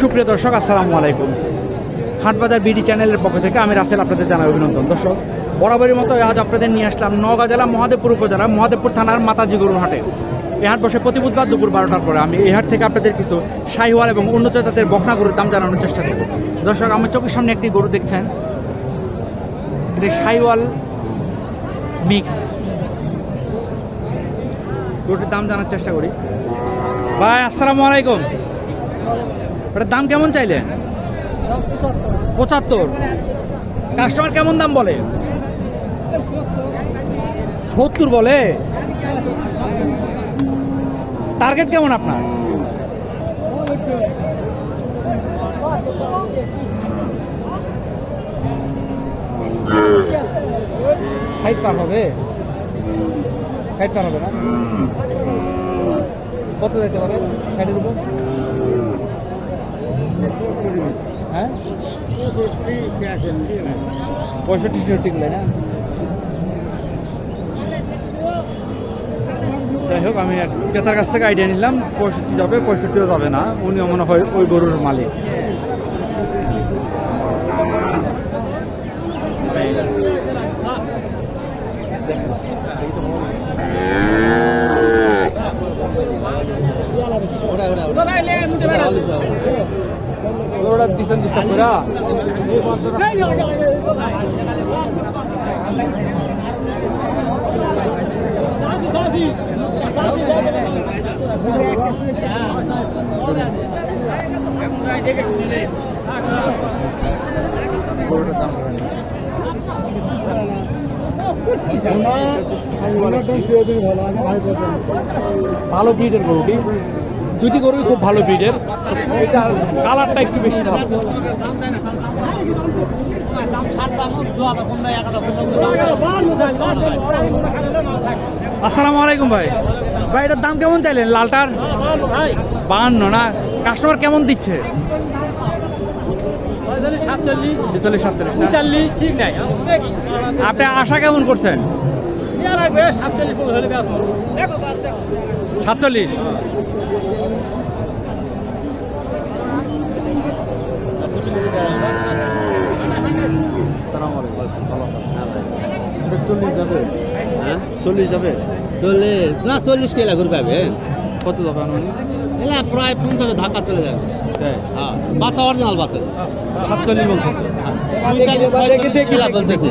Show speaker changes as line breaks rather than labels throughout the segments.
সুপ্রিয় দর্শক, আসসালামু আলাইকুম। হাটবাজার বিডি চ্যানেলের পক্ষ থেকে আমি রাসেল আপনাদের জানাই অভিনন্দন। দর্শক বরাবরের মতো আজ আপনাদের নিয়ে আসলাম নওগাঁ জেলা মহাদেবপুর উপজেলা মহাদেবপুর থানার মাতাজি গরুর হাটে। এই হাট বসে প্রতি বুধবার দুপুর বারোটার পরে আমি এই হাট থেকে আপনাদের কিছু শাহিওয়াল এবং উন্নত জাতের বকনা গরুর দাম জানানোর চেষ্টা করব। দর্শক, আমার চোখের সামনে একটি গরু দেখছেন। এটি শাহিওয়াল মিক্স গরুটির দাম জানার চেষ্টা করি। ভাই, আসসালামু আলাইকুম। ওটার দাম কেমন চাইলেন পঁচাত্তর। কাস্টমার কেমন দাম বলে? সত্তর বলে? টার্গেট কেমন আপনার? ষাট পার হবে? ষাট পার হবে না? কত যেতে পারে? ষাটের উপর? হ্যাঁ? পঁয়ষট্টি ছেষট্টি কিলো না? যাই হোক আমি এক ক্রেতার কাছ থেকে আইডিয়া নিলাম পঁয়ষট্টি যাবে পঁয়ষট্টিও যাবে না উনি মনে হয় ওই গরুর মালিক ওরা করে গরুটার দাম বলেন না। ভালো ব্রিডের গরুটি দুটি গরুই খুব ভালো ব্রিডের এটা কালারটা একটু বেশি ভালো আসসালামু আলাইকুম ভাই। ভাই এটার দাম কেমন চাইলেন? লালটার? বাহান্ন না? কাস্টমার কেমন দিচ্ছে? আপনি আশা কেমন করছেন?
সাতচল্লিশ হলে ব্যাস দেখো বাস দেখো
সাতচল্লিশ চল্লিশ যাবে
হ্যাঁ
চল্লিশ যাবে?
চল্লিশ। না চল্লিশ কেলা ঘুরে পাবে?
কত যাবে আনুমানিক?
এলা প্রায় পঞ্চাশে ধাক্কা চলে যাবে।
তাই?
হ্যাঁ বাচ্চা অরিজিনাল বাচ্চা।
সাতচল্লিশ বলতেছে।
বলতেছে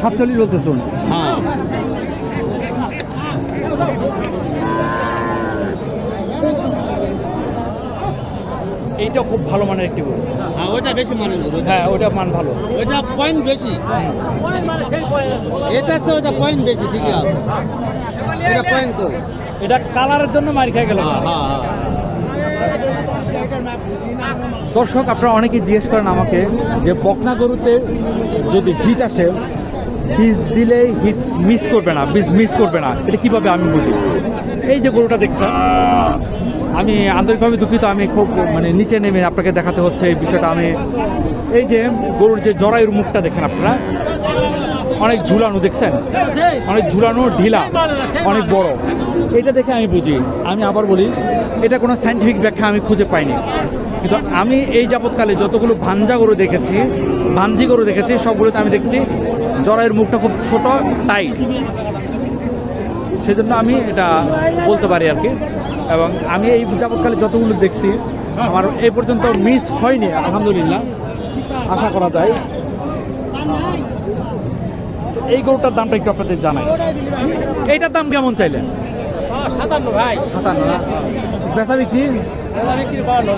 সাতচল্লিশ বলতেছে।
হ্যাঁ।
এইটা খুব ভালো মানের একটি গরু
হ্যাঁ ওইটা বেশি মানে গরু।
হ্যাঁ ওটা মান ভালো।
ওইটা পয়েন্ট বেশি। এটা তো ওটা পয়েন্ট বেশি ঠিকই আছে। এটা পয়েন্ট কম
এটা কালারের জন্য মার খেয়ে গেল
হ্যাঁ হ্যাঁ হ্যাঁ।
দর্শক আপনারা অনেকেই জিজ্ঞেস করেন আমাকে যে বকনা গরুতে যদি হিট আসে বীজ দিলে হিট মিস করবে না বীজ মিস করবে না। এটা কীভাবে আমি বুঝি? এই যে গরুটা দেখছেন? আমি আন্তরিকভাবে দুঃখিত, আমি খুব মানে নিচে নেমে আপনাকে দেখাতে হচ্ছে এই বিষয়টা। আমি এই যে গরুর যে জরায়ুর মুখটা দেখেন আপনারা, অনেক ঝুলানো, দেখছেন? অনেক ঝুলানো, ঢিলা, অনেক বড়। এটা দেখে আমি বুঝি, আমি আবার বলি, এটা কোনো সাইন্টিফিক ব্যাখ্যা আমি খুঁজে পাইনি। কিন্তু আমি এই যাবৎকালে যতগুলো ভাঞ্জা গরু দেখেছি, ভাঞ্জি গরু দেখেছি, সবগুলোতে আমি দেখছি, জরায়ের মুখটা খুব ছোট টাইট সেজন্য আমি এটা বলতে পারি আর কি। এবং আমি এই যাবৎকালে যতগুলো দেখছি আমার এই পর্যন্ত মিস হয়নি আলহামদুলিল্লাহ। আশা করা যায়। এই গরুটার দামটা একটু আপনাদের জানাই। এইটার দাম কেমন চাইলেন?
সাতান্ন ভাই।
সাতান্ন না? বেচা বিক্রি?
বিক্রি বাহান্ন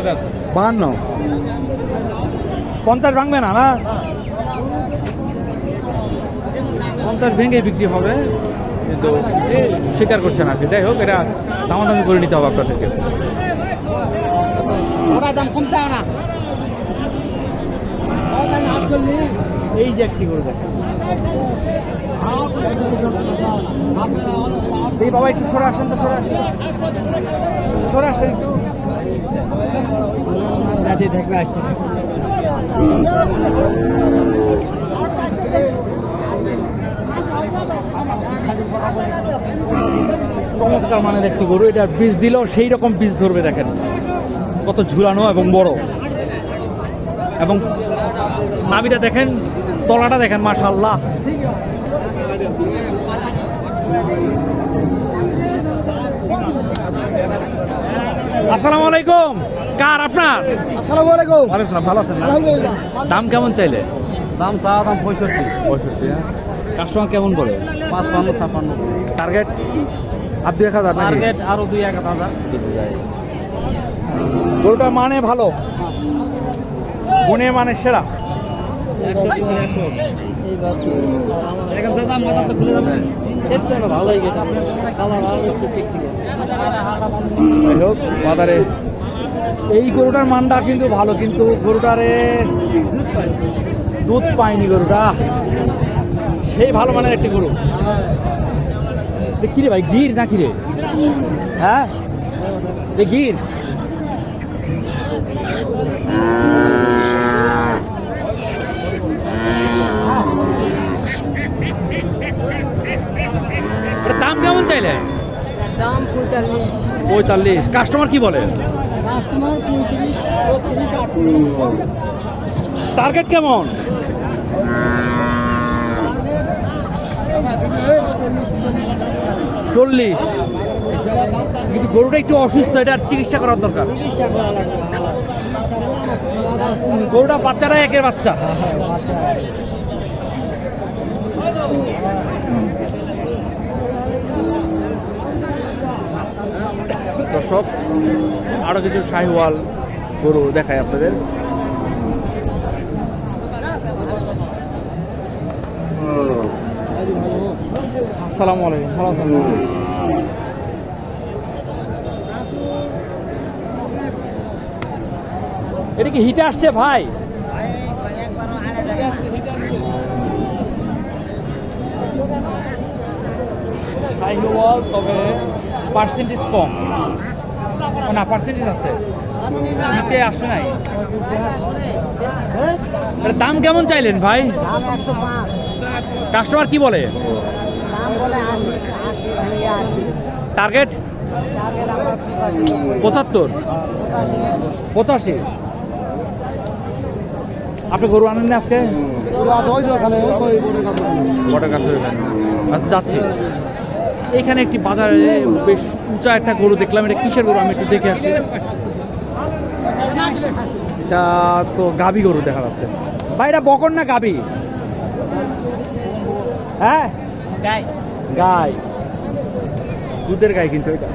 বাহান্ন। পঞ্চাশ ভাঙবে না না? পঞ্চাশ ভেঙে বিক্রি হবে। কিন্তু স্বীকার করছে না আর কি। যাই হোক এটা দামাদামি করে নিতে হবে আপনাদেরকে।
ওরা দাম কম চাও না।
এই যে একটি দেখেন। এই বাবা একটু সরে আসেন তো সরে আসেন। সরে আসেন একটু।
যাতে থাকবে আসতে
চমৎকার মানের একটি গরু এটা বীজ দিলেও সেই রকম বীজ ধরবে দেখেন। কত ঝুলানো এবং বড়। এবং নাবিটা দেখেন তলাটা দেখেন মাশাল্লাহ আসসালামু আলাইকুম। কার আপনার?
আসসালামু আলাইকুম।
ওয়ালাইকুম সালাম ভালো আছেন
আলহামদুলিল্লাহ।
দাম কেমন চাইলে?
দাম চা দাম পঁয়ষট্টি।
পঁয়ষট্টি কাস্টমার কেমন বলে?
পাঁচ পান্ন ছাপান্ন
টার্গেট? আর দুই এক হাজার?
টার্গেট আরও দুই এক হাজার।
গরুটা মানে ভালো? গুণে মানে সেরা? বাজারে এই গরুটার মানটা কিন্তু ভালো কিন্তু গরুটারে দুধ পায়নি গরুটা। সেই ভালো মানের একটি গরু। এ কি রে ভাই গির নাকি রে হ্যাঁ? এ গির। দাম কেমন চাইলে?
দাম পঁয়তাল্লিশ।
পঁয়তাল্লিশ। কাস্টমার কি বলে?
কাস্টমার
টার্গেট কেমন? চল্লিশ। কিন্তু গরুটা একটু অসুস্থ এটার চিকিৎসা করার দরকার। গরুটা বাচ্চাটা একের বাচ্চা। দর্শক, আরও কিছু শাহিওয়াল গরু দেখায় আপনাদের। আসসালামু আলাইকুম ভালো আছেন? এটা কি হিটে আসছে ভাই? তবে পার্সেন্টেজ কম। না পার্সেন্টেজ আছে। আসে নাই। দাম কেমন চাইলেন ভাই? কাস্টমার কি বলে? টার্গেট পঁচাত্তর?
পঁচাশি।
আপনি গরু আনেননি আজকে? বটের কাছে আচ্ছা যাচ্ছি। এখানে একটি বাজারে বেশ উঁচা একটা গরু দেখলাম। এটা কিসের গরু? আমি একটু দেখে আসি। এটা তো গাবি গরু দেখা যাচ্ছে। ভাই এটা বকন না গাবি হ্যাঁ?
গাই।
গাই। দুধের গাই কিন্তু এটা।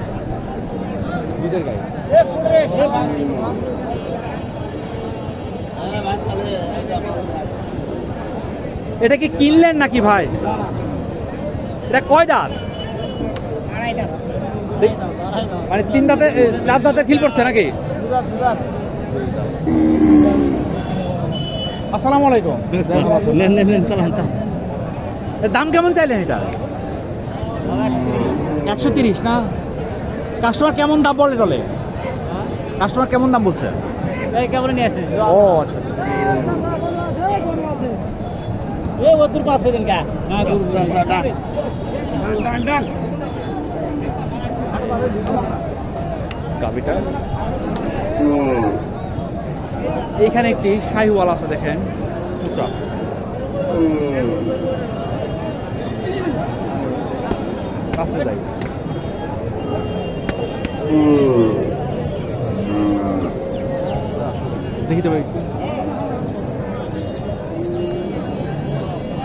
দুধের গাই। এটা কি কিনলেন নাকি ভাই? এটা কয় দাঁত? মানে তিন দাঁতে চার দাঁতে ফিল করছে নাকি? আসসালামু আলাইকুম।
নেন নেন নেন চালান চালান।
এর দাম কেমন চাইলেন এটা? একশো তিরিশ না? কাস্টমার কেমন দাম বলে টলে কাস্টমার কেমন দাম বলছে?
এই কেমন নিয়ে আসছিস?
ও আচ্ছা আচ্ছা।
এ ওদুর পাঁচ দিন কা না গরু
গাবিটা এইখানে একটি শাহিওয়াল আছে দেখেন। উঁচা। কাছে যাই। দেখি তো ভাই।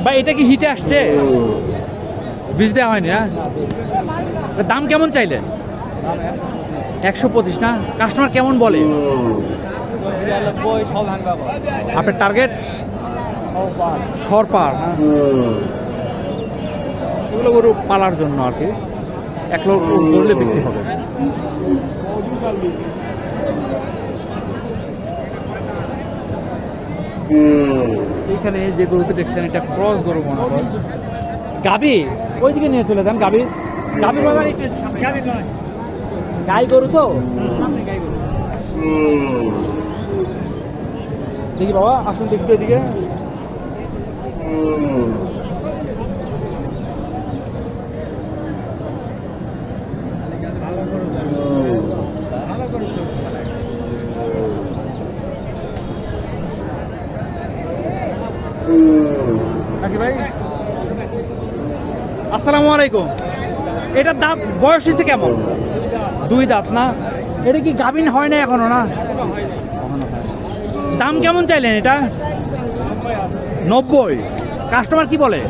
ভাই এটা কি হিটে আসছে? বীজ দেওয়া হয়নি হ্যাঁ? দাম কেমন চাইলেন একশো পঁচিশ না? কাস্টমার কেমন বলে? আপনার টার্গেট সর পার না? এগুলো গরু পালার জন্য আর কি। এক লোক করলে বিক্রি হবে। এইখানে যে গরুটি দেখছেন এটা ক্রস গরু মনে হয়। গাবি? ওইদিকে নিয়ে চলে যান গাবি। গাবি বাবার
গাবি নয়
গাই গরু তো?
সামনে গাই গরু।
দেখি বাবা আসুন দেখতে এদিকে নাকি ভাই আসসালামু আলাইকুম। এটার দাঁত বয়স হয়েছে কেমন? দুই দাঁত না? এটা কি গাভিন হয় না এখনও না। দাম কেমন চাইলেন এটা? নব্বই। কাস্টমার কি বলে?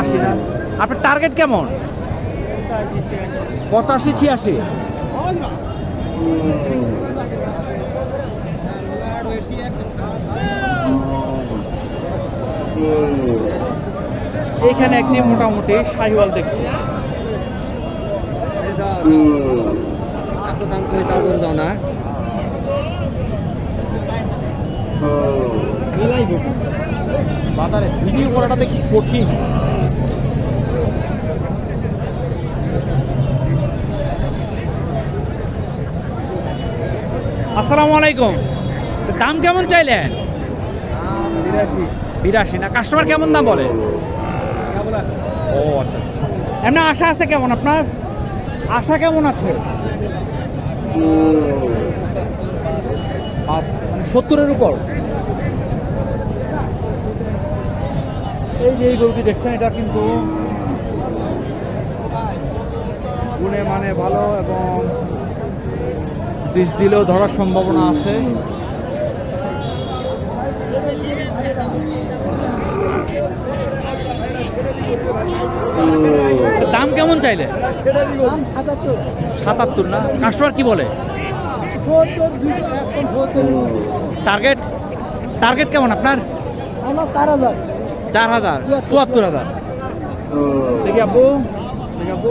আশি না। আপনার টার্গেট কেমন? পঁচাশি, ছিয়াশি। এইখানে একটি মোটামুটি শাহিওয়াল দেখছি। বাজারে ভিডিও করাটা কি কঠিন? আসসালামু আলাইকুম। দাম কেমন চাইলেন?
বিরাশি।
বিরাশি। না কাস্টমার কেমন দাম বলে? ও আচ্ছা। এমনি আশা আছে কেমন আপনার? আশা কেমন আছে? আচ্ছা, মানে সত্তরের উপর? এই যে এই গরুটি দেখছেন এটা কিন্তু গুণে মানে ভালো এবং বীজ দিলেও ধরার সম্ভাবনা আছে। দাম কেমন চাইলে?
সাতাত্তর।
না? কাস্টমার কি বলে? টার্গেট টার্গেট কেমন আপনার?
চার হাজার।
চার হাজার চুয়াত্তর হাজার। দেখি আপু। দেখি আপু।